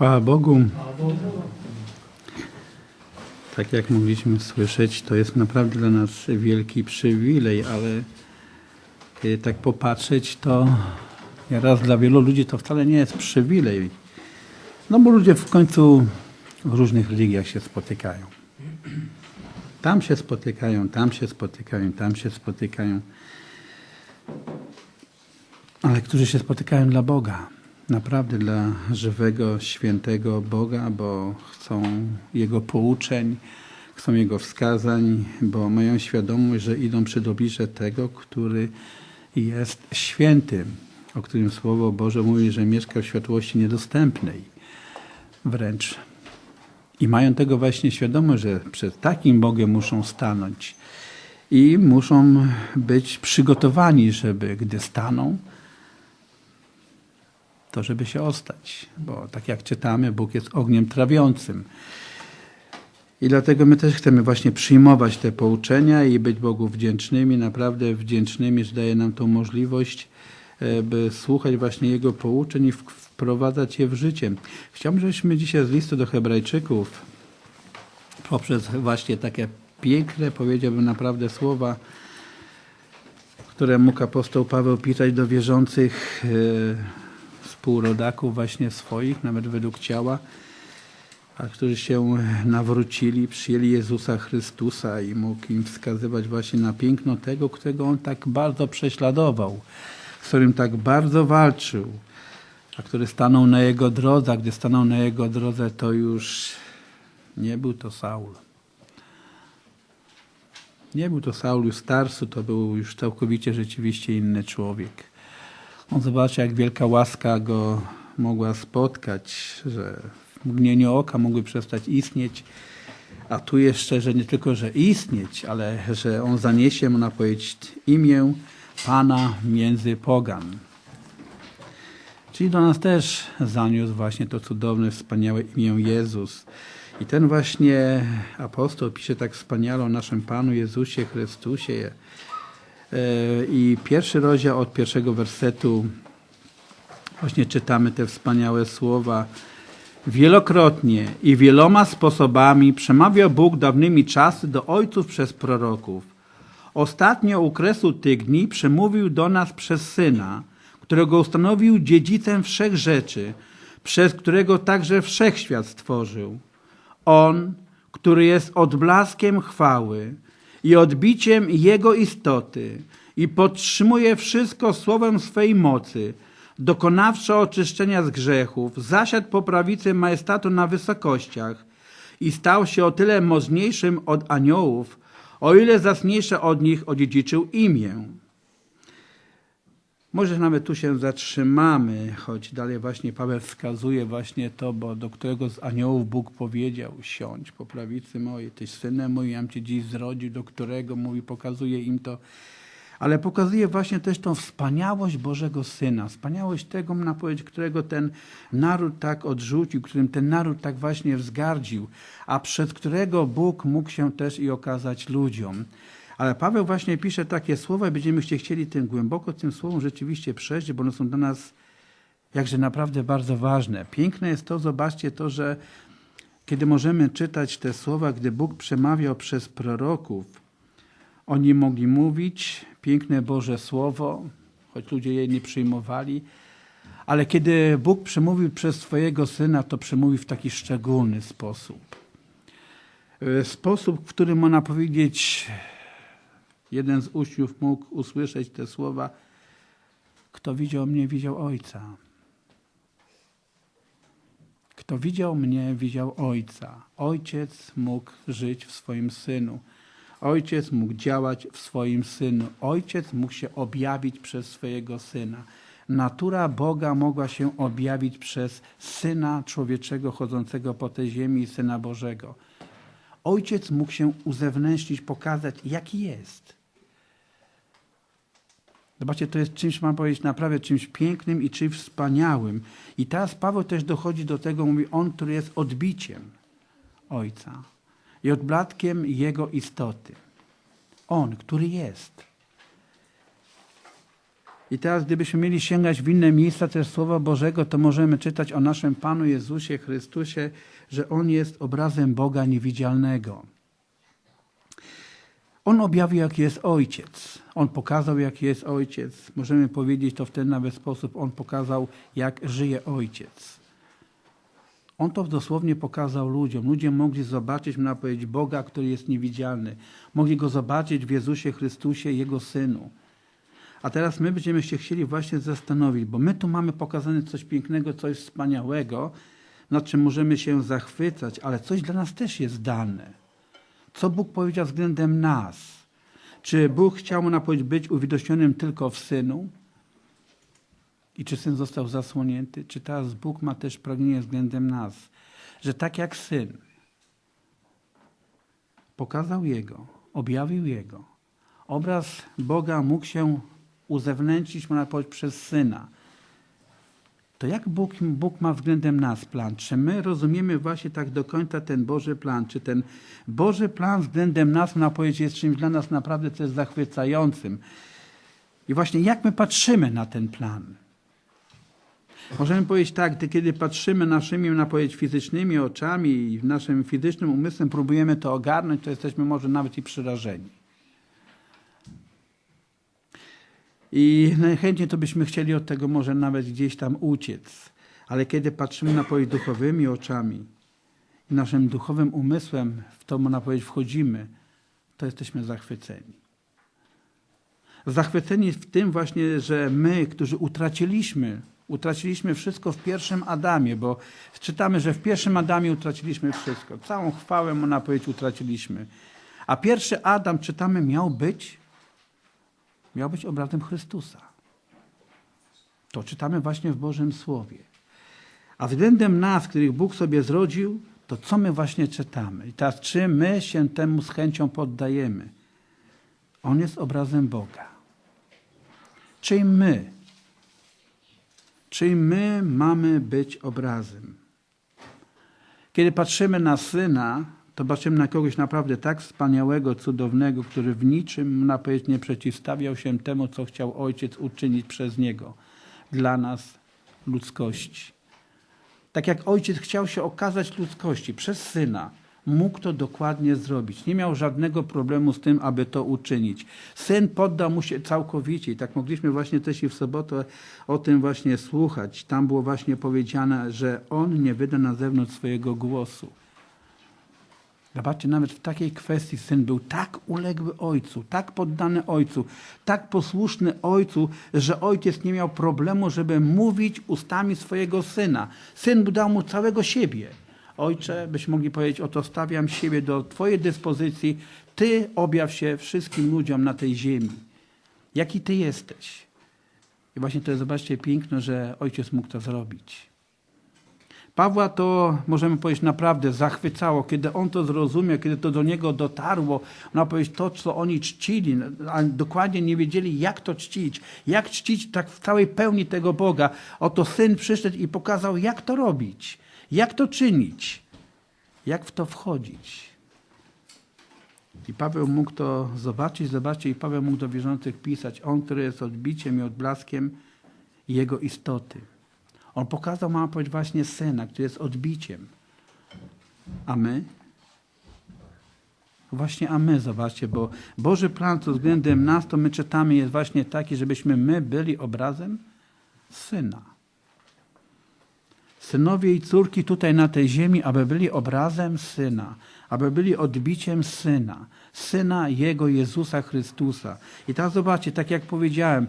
Chwała Bogu. Tak jak mogliśmy słyszeć, to jest naprawdę dla nas wielki przywilej, ale kiedy tak popatrzeć, to raz dla wielu ludzi to wcale nie jest przywilej. No bo ludzie w końcu w różnych religiach się spotykają. Tam się spotykają, tam się spotykają, tam się spotykają. Ale którzy się spotykają dla Boga, naprawdę dla żywego, świętego Boga, bo chcą Jego pouczeń, chcą Jego wskazań, bo mają świadomość, że idą przed oblicze tego, który jest świętym, o którym Słowo Boże mówi, że mieszka w światłości niedostępnej. Wręcz. I mają tego właśnie świadomość, że przed takim Bogiem muszą stanąć i muszą być przygotowani, żeby gdy staną, to żeby się ostać. Bo tak jak czytamy, Bóg jest ogniem trawiącym. I dlatego my też chcemy właśnie przyjmować te pouczenia i być Bogu wdzięcznymi, naprawdę wdzięcznymi, że daje nam tą możliwość, e, by słuchać właśnie Jego pouczeń i wprowadzać je w życie. Chciałbym, żebyśmy dzisiaj z listu do Hebrajczyków poprzez właśnie takie piękne, powiedziałbym naprawdę słowa, które mógł apostoł Paweł pisać do wierzących e, współrodaków właśnie swoich, nawet według ciała, a którzy się nawrócili, przyjęli Jezusa Chrystusa i mógł im wskazywać właśnie na piękno tego, którego On tak bardzo prześladował, z którym tak bardzo walczył, a który stanął na Jego drodze, a gdy stanął na Jego drodze, to już nie był to Saul. Nie był to Saul już starszy, to był już całkowicie rzeczywiście inny człowiek. On zobaczył, jak wielka łaska go mogła spotkać, że w mgnieniu oka mogły przestać istnieć, a tu jeszcze, że nie tylko, że istnieć, ale że on zaniesie, można powiedzieć, imię Pana między pogan. Czyli do nas też zaniósł właśnie to cudowne, wspaniałe imię Jezus. I ten właśnie apostoł pisze tak wspaniale o naszym Panu Jezusie Chrystusie. I pierwszy rozdział od pierwszego wersetu właśnie czytamy te wspaniałe słowa. Wielokrotnie i wieloma sposobami przemawiał Bóg dawnymi czasy do ojców przez proroków. Ostatnio u kresu tych dni przemówił do nas przez Syna, którego ustanowił dziedzicem wszech rzeczy, przez którego także wszechświat stworzył. On, który jest odblaskiem chwały i odbiciem Jego istoty i podtrzymuje wszystko słowem swej mocy, dokonawszy oczyszczenia z grzechów, zasiadł po prawicy majestatu na wysokościach i stał się o tyle możniejszym od aniołów, o ile zacniejsze od nich odziedziczył imię. Może nawet tu się zatrzymamy, choć dalej właśnie Paweł wskazuje właśnie to, bo do którego z aniołów Bóg powiedział, siądź po prawicy mojej, tyś synem mój, jam cię dziś zrodził, do którego mówi, pokazuje im to, ale pokazuje właśnie też tą wspaniałość Bożego Syna, wspaniałość tego, na powiedzieć, którego ten naród tak odrzucił, którym ten naród tak właśnie wzgardził, a przed którego Bóg mógł się też i okazać ludziom. Ale Paweł właśnie pisze takie słowa i będziemy się chcieli tym głęboko tym słowom rzeczywiście przejść, bo one są dla nas jakże naprawdę bardzo ważne. Piękne jest to, zobaczcie to, że kiedy możemy czytać te słowa, gdy Bóg przemawiał przez proroków, oni mogli mówić piękne Boże Słowo, choć ludzie je nie przyjmowali, ale kiedy Bóg przemówił przez swojego Syna, to przemówił w taki szczególny sposób. Sposób, w którym można powiedzieć, jeden z uczniów mógł usłyszeć te słowa: Kto widział mnie, widział Ojca. Kto widział mnie, widział Ojca. Ojciec mógł żyć w swoim synu. Ojciec mógł działać w swoim synu. Ojciec mógł się objawić przez swojego syna. Natura Boga mogła się objawić przez syna człowieczego chodzącego po tej ziemi, syna Bożego. Ojciec mógł się uzewnętrznić, pokazać, jaki jest. Zobaczcie, to jest czymś, mam powiedzieć, naprawdę czymś pięknym i czymś wspaniałym. I teraz Paweł też dochodzi do tego, mówi, on, który jest odbiciem Ojca i odblatkiem Jego istoty. On, który jest. I teraz, gdybyśmy mieli sięgać w inne miejsca też Słowa Bożego, to możemy czytać o naszym Panu Jezusie Chrystusie, że On jest obrazem Boga niewidzialnego. On objawił, jaki jest Ojciec. On pokazał, jaki jest Ojciec. Możemy powiedzieć to w ten nawet sposób. On pokazał, jak żyje Ojciec. On to dosłownie pokazał ludziom. Ludzie mogli zobaczyć, można powiedzieć, Boga, który jest niewidzialny. Mogli Go zobaczyć w Jezusie Chrystusie, Jego Synu. A teraz my będziemy się chcieli właśnie zastanowić, bo my tu mamy pokazane coś pięknego, coś wspaniałego, nad czym możemy się zachwycać, ale coś dla nas też jest dane. Co Bóg powiedział względem nas? Czy Bóg chciał powiedzieć być uwidocznionym tylko w Synu? I czy Syn został zasłonięty? Czy teraz Bóg ma też pragnienie względem nas? Że tak jak Syn pokazał Jego, objawił Jego, obraz Boga mógł się uzewnętrzyć, można powiedzieć, przez Syna. To jak Bóg, Bóg ma względem nas plan? Czy my rozumiemy właśnie tak do końca ten Boży plan? Czy ten Boży plan względem nas, można powiedzieć, jest czymś dla nas naprawdę też zachwycającym? I właśnie jak my patrzymy na ten plan? Możemy powiedzieć tak, gdy kiedy patrzymy naszymi, na powiedzieć, fizycznymi oczami i naszym fizycznym umysłem próbujemy to ogarnąć, to jesteśmy może nawet i przerażeni. I najchętniej to byśmy chcieli od tego może nawet gdzieś tam uciec. Ale kiedy patrzymy na powiedzieć duchowymi oczami i naszym duchowym umysłem w to, można powiedzieć, wchodzimy, to jesteśmy zachwyceni. Zachwyceni w tym właśnie, że my, którzy utraciliśmy, utraciliśmy wszystko w pierwszym Adamie, bo czytamy, że w pierwszym Adamie utraciliśmy wszystko. Całą chwałę, można powiedzieć, utraciliśmy. A pierwszy Adam, czytamy, miał być miał być obrazem Chrystusa. To czytamy właśnie w Bożym Słowie. A względem nas, których Bóg sobie zrodził, to co my właśnie czytamy? I teraz, czy my się temu z chęcią poddajemy? On jest obrazem Boga. Czy my, czy my mamy być obrazem? Kiedy patrzymy na Syna, to patrzymy na kogoś naprawdę tak wspaniałego, cudownego, który w niczym na powiedzieć nie przeciwstawiał się temu, co chciał Ojciec uczynić przez Niego dla nas, ludzkości. Tak jak Ojciec chciał się okazać ludzkości przez Syna, mógł to dokładnie zrobić. Nie miał żadnego problemu z tym, aby to uczynić. Syn poddał mu się całkowicie. I tak mogliśmy właśnie też i w sobotę o tym właśnie słuchać. Tam było właśnie powiedziane, że On nie wyda na zewnątrz swojego głosu. Zobaczcie, nawet w takiej kwestii syn był tak uległy ojcu, tak poddany ojcu, tak posłuszny ojcu, że ojciec nie miał problemu, żeby mówić ustami swojego syna. Syn dał mu całego siebie. Ojcze, byśmy mogli powiedzieć, oto stawiam siebie do Twojej dyspozycji, Ty objaw się wszystkim ludziom na tej ziemi. Jaki Ty jesteś? I właśnie to jest, zobaczcie, piękno, że ojciec mógł to zrobić. Pawła to, możemy powiedzieć, naprawdę zachwycało, kiedy on to zrozumiał, kiedy to do niego dotarło. Można powiedzieć, to, co oni czcili, a dokładnie nie wiedzieli, jak to czcić, jak czcić tak w całej pełni tego Boga. Oto syn przyszedł i pokazał, jak to robić, jak to czynić, jak w to wchodzić. I Paweł mógł to zobaczyć, zobaczyć, i Paweł mógł do wierzących pisać. On, który jest odbiciem i odblaskiem jego istoty. On pokazał, mamy powiedzieć, właśnie Syna, który jest odbiciem. A my? Właśnie a my, zobaczcie, bo Boży plan co względem nas, to my czytamy, jest właśnie taki, żebyśmy my byli obrazem Syna. Synowie i córki tutaj na tej ziemi, aby byli obrazem Syna, aby byli odbiciem Syna, Syna Jego Jezusa Chrystusa. I teraz zobaczcie, tak jak powiedziałem,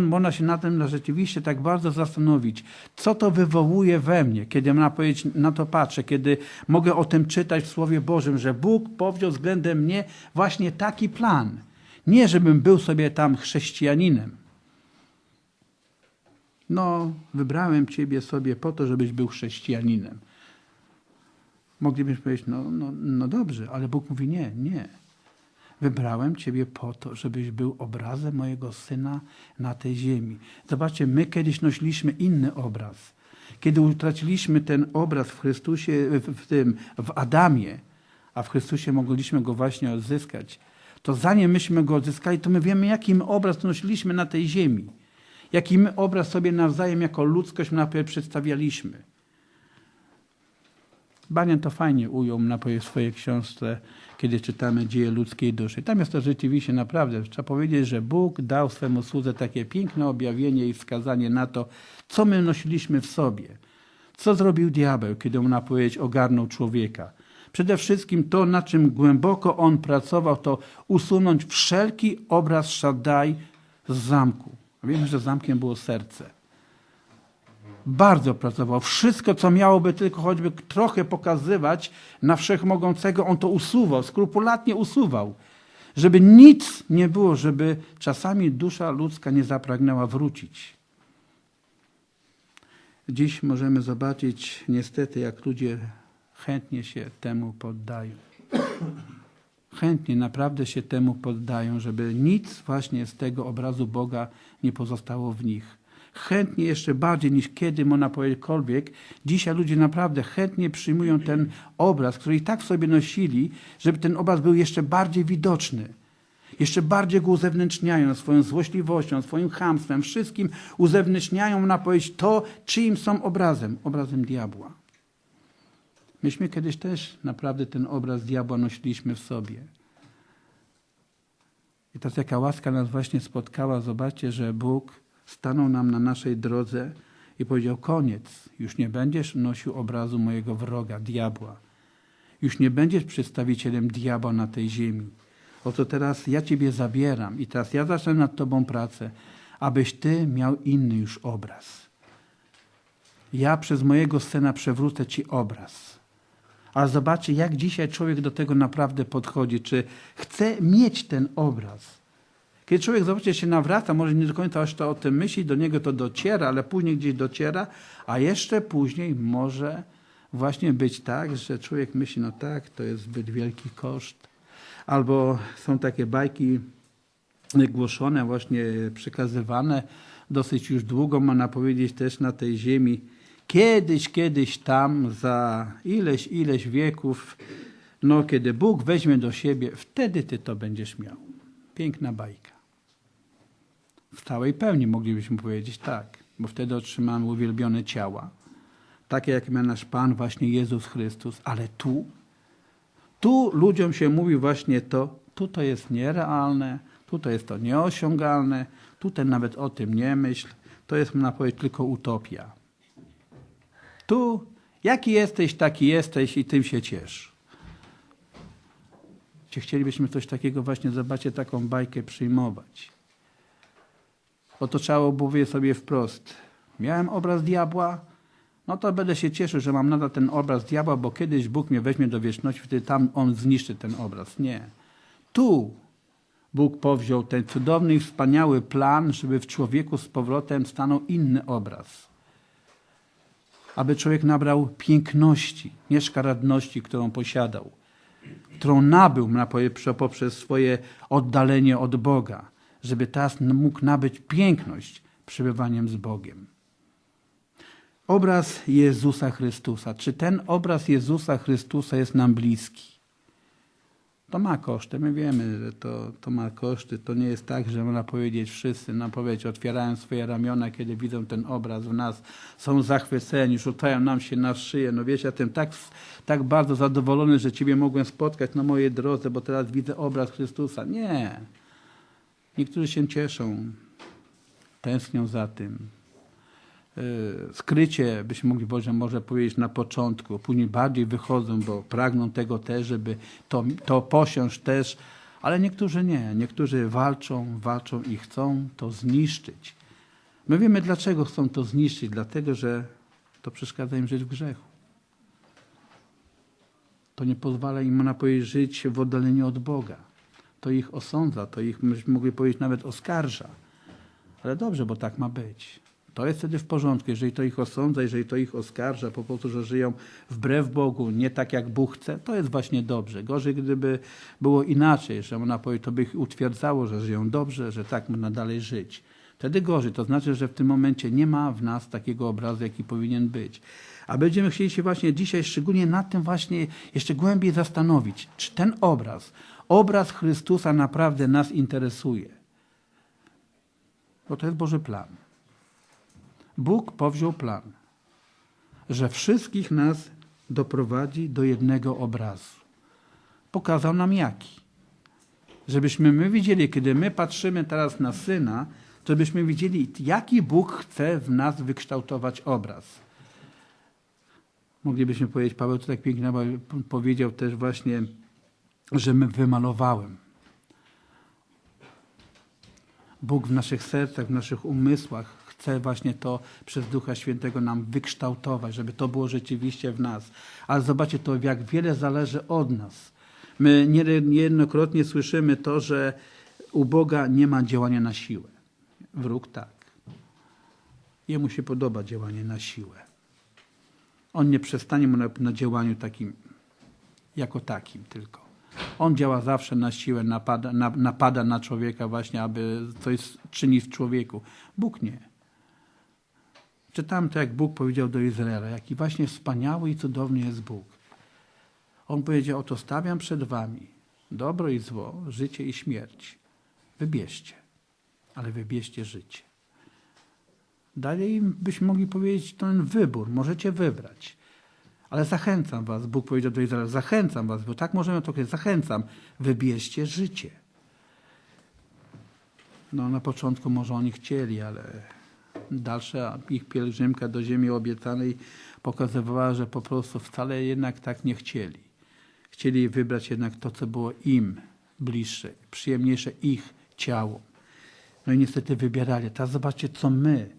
można się na tym rzeczywiście tak bardzo zastanowić, co to wywołuje we mnie, kiedy na to patrzę, kiedy mogę o tym czytać w Słowie Bożym, że Bóg powziął względem mnie właśnie taki plan. Nie, żebym był sobie tam chrześcijaninem. No, wybrałem Ciebie sobie po to, żebyś był chrześcijaninem. Moglibyśmy powiedzieć, no, no, no dobrze, ale Bóg mówi nie, nie. Wybrałem Ciebie po to, żebyś był obrazem mojego Syna na tej ziemi. Zobaczcie, my kiedyś nosiliśmy inny obraz. Kiedy utraciliśmy ten obraz w Chrystusie, w, tym, w Adamie, a w Chrystusie mogliśmy go właśnie odzyskać, to zanim myśmy go odzyskali, to my wiemy, jaki obraz nosiliśmy na tej ziemi. Jaki my obraz sobie nawzajem jako ludzkość przedstawialiśmy. Banian to fajnie ujął na swojej książce, kiedy czytamy dzieje ludzkiej duszy. Tam jest to rzeczywiście naprawdę, trzeba powiedzieć, że Bóg dał swemu słudze takie piękne objawienie i wskazanie na to, co my nosiliśmy w sobie. Co zrobił diabeł, kiedy on na powiedzieć ogarnął człowieka? Przede wszystkim to, na czym głęboko on pracował, to usunąć wszelki obraz Shaddai z zamku. Wiemy, że zamkiem było serce. Bardzo pracował. Wszystko, co miałoby tylko choćby trochę pokazywać na wszechmogącego, on to usuwał, skrupulatnie usuwał. Żeby nic nie było, żeby czasami dusza ludzka nie zapragnęła wrócić. Dziś możemy zobaczyć niestety, jak ludzie chętnie się temu poddają. Chętnie naprawdę się temu poddają, żeby nic właśnie z tego obrazu Boga nie pozostało w nich. Chętnie jeszcze bardziej niż kiedy można powiedzieć dzisiaj ludzie naprawdę chętnie przyjmują ten obraz, który i tak w sobie nosili, żeby ten obraz był jeszcze bardziej widoczny. Jeszcze bardziej go uzewnętrzniają swoją złośliwością, swoim chamstwem, wszystkim uzewnętrzniają na powiedzieć to, czyim są obrazem, obrazem diabła. Myśmy kiedyś też naprawdę ten obraz diabła nosiliśmy w sobie. I ta jaka łaska nas właśnie spotkała. Zobaczcie, że Bóg stanął nam na naszej drodze i powiedział: Koniec, już nie będziesz nosił obrazu mojego wroga, diabła. Już nie będziesz przedstawicielem diabła na tej ziemi. Oto teraz ja Ciebie zabieram i teraz ja zacznę nad Tobą pracę, abyś Ty miał inny już obraz. Ja przez mojego syna przewrócę Ci obraz. Ale zobaczcie, jak dzisiaj człowiek do tego naprawdę podchodzi. Czy chce mieć ten obraz? Kiedy człowiek, zobaczcie, się nawraca, może nie do końca aż to o tym myśli, do niego to dociera, ale później gdzieś dociera, a jeszcze później może właśnie być tak, że człowiek myśli, no tak, to jest zbyt wielki koszt. Albo są takie bajki głoszone, właśnie przekazywane dosyć już długo, można powiedzieć, też na tej ziemi, Kiedyś, kiedyś tam, za ileś, ileś wieków, no kiedy Bóg weźmie do siebie, wtedy ty to będziesz miał. Piękna bajka. W całej pełni moglibyśmy powiedzieć tak, bo wtedy otrzymamy uwielbione ciała, takie jak ma nasz Pan, właśnie Jezus Chrystus, ale tu, tu ludziom się mówi właśnie to, tu to jest nierealne, tu to jest to nieosiągalne, tutaj nawet o tym nie myśl, to jest, można powiedzieć, tylko utopia. Tu, jaki jesteś, taki jesteś i tym się ciesz. Czy chcielibyśmy coś takiego właśnie, zobaczyć, taką bajkę przyjmować? Bo to trzeba powiedzieć sobie wprost. Miałem obraz diabła, no to będę się cieszył, że mam nadal ten obraz diabła, bo kiedyś Bóg mnie weźmie do wieczności, wtedy tam On zniszczy ten obraz. Nie. Tu Bóg powziął ten cudowny wspaniały plan, żeby w człowieku z powrotem stanął inny obraz aby człowiek nabrał piękności, nie szkaradności, którą posiadał, którą nabył poprzez swoje oddalenie od Boga, żeby teraz mógł nabyć piękność przebywaniem z Bogiem. Obraz Jezusa Chrystusa. Czy ten obraz Jezusa Chrystusa jest nam bliski? To ma koszty. My wiemy, że to, to ma koszty. To nie jest tak, że można powiedzieć wszyscy, no powiedzieć, otwierają swoje ramiona, kiedy widzą ten obraz w nas, są zachwyceni, rzucają nam się na szyję. No wiesz, ja tym tak, tak bardzo zadowolony, że Ciebie mogłem spotkać na mojej drodze, bo teraz widzę obraz Chrystusa. Nie. Niektórzy się cieszą, tęsknią za tym. Y, skrycie, byśmy mogli Boże może powiedzieć na początku, później bardziej wychodzą, bo pragną tego też, żeby to, to posiąść też, ale niektórzy nie. Niektórzy walczą, walczą i chcą to zniszczyć. My wiemy, dlaczego chcą to zniszczyć. Dlatego, że to przeszkadza im żyć w grzechu. To nie pozwala im, można powiedzieć, żyć w oddaleniu od Boga. To ich osądza, to ich, myśmy mogli powiedzieć, nawet oskarża. Ale dobrze, bo tak ma być. To jest wtedy w porządku, jeżeli to ich osądza, jeżeli to ich oskarża po prostu, że żyją wbrew Bogu, nie tak jak Bóg chce, to jest właśnie dobrze. Gorzej, gdyby było inaczej, że ona powie, to by ich utwierdzało, że żyją dobrze, że tak można dalej żyć. Wtedy gorzej, to znaczy, że w tym momencie nie ma w nas takiego obrazu, jaki powinien być. A będziemy chcieli się właśnie dzisiaj szczególnie nad tym właśnie jeszcze głębiej zastanowić, czy ten obraz, obraz Chrystusa naprawdę nas interesuje. Bo to jest Boży plan. Bóg powziął plan, że wszystkich nas doprowadzi do jednego obrazu. Pokazał nam jaki. Żebyśmy my widzieli, kiedy my patrzymy teraz na Syna, to byśmy widzieli, jaki Bóg chce w nas wykształtować obraz. Moglibyśmy powiedzieć, Paweł to tak pięknie powiedział też właśnie, że my wymalowałem. Bóg w naszych sercach, w naszych umysłach chce właśnie to przez Ducha Świętego nam wykształtować, żeby to było rzeczywiście w nas. Ale zobaczcie to, jak wiele zależy od nas. My niejednokrotnie słyszymy to, że u Boga nie ma działania na siłę. Wróg tak. Jemu się podoba działanie na siłę. On nie przestanie mu na, na działaniu takim, jako takim tylko. On działa zawsze na siłę, napada na, napada na człowieka właśnie, aby coś czynić w człowieku. Bóg nie. Czytam to, jak Bóg powiedział do Izraela, jaki właśnie wspaniały i cudowny jest Bóg. On powiedział, oto stawiam przed wami dobro i zło, życie i śmierć. Wybierzcie, ale wybierzcie życie. Dalej byśmy mogli powiedzieć ten wybór, możecie wybrać. Ale zachęcam was, Bóg powiedział do Izraela, zachęcam was, bo tak możemy to powiedzieć, zachęcam, wybierzcie życie. No na początku może oni chcieli, ale dalsza ich pielgrzymka do ziemi obiecanej pokazywała, że po prostu wcale jednak tak nie chcieli. Chcieli wybrać jednak to, co było im bliższe, przyjemniejsze ich ciału. No i niestety wybierali. Teraz zobaczcie, co my,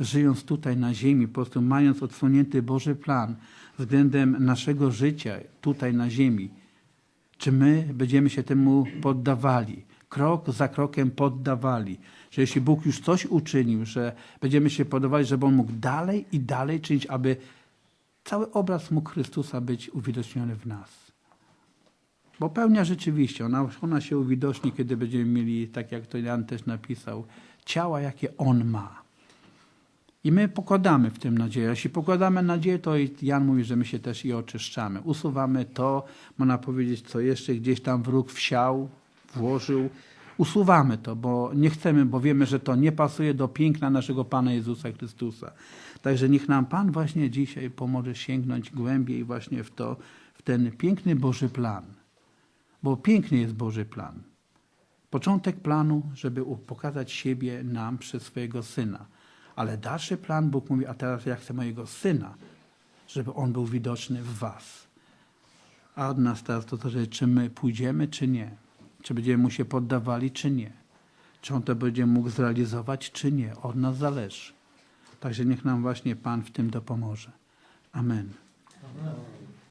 żyjąc tutaj na ziemi, po prostu mając odsłonięty Boży plan względem naszego życia tutaj na ziemi, czy my będziemy się temu poddawali, krok za krokiem poddawali, że jeśli Bóg już coś uczynił, że będziemy się poddawali, żeby On mógł dalej i dalej czynić, aby cały obraz mógł Chrystusa być uwidoczniony w nas. Bo pełnia rzeczywiście, ona, ona się uwidoczni, kiedy będziemy mieli, tak jak to Jan też napisał, ciała, jakie On ma. I my pokładamy w tym nadzieję. Jeśli pokładamy nadzieję, to Jan mówi, że my się też i oczyszczamy. Usuwamy to, można powiedzieć, co jeszcze gdzieś tam wróg wsiał, włożył. Usuwamy to, bo nie chcemy, bo wiemy, że to nie pasuje do piękna naszego Pana Jezusa Chrystusa. Także niech nam Pan właśnie dzisiaj pomoże sięgnąć głębiej właśnie w to, w ten piękny Boży plan. Bo piękny jest Boży plan. Początek planu, żeby pokazać siebie nam przez swojego Syna. Ale dalszy plan Bóg mówi, a teraz ja chcę mojego Syna, żeby On był widoczny w was. A od nas teraz to to, że czy my pójdziemy, czy nie. Czy będziemy mu się poddawali, czy nie. Czy On to będzie mógł zrealizować, czy nie. Od nas zależy. Także niech nam właśnie Pan w tym dopomoże. Amen.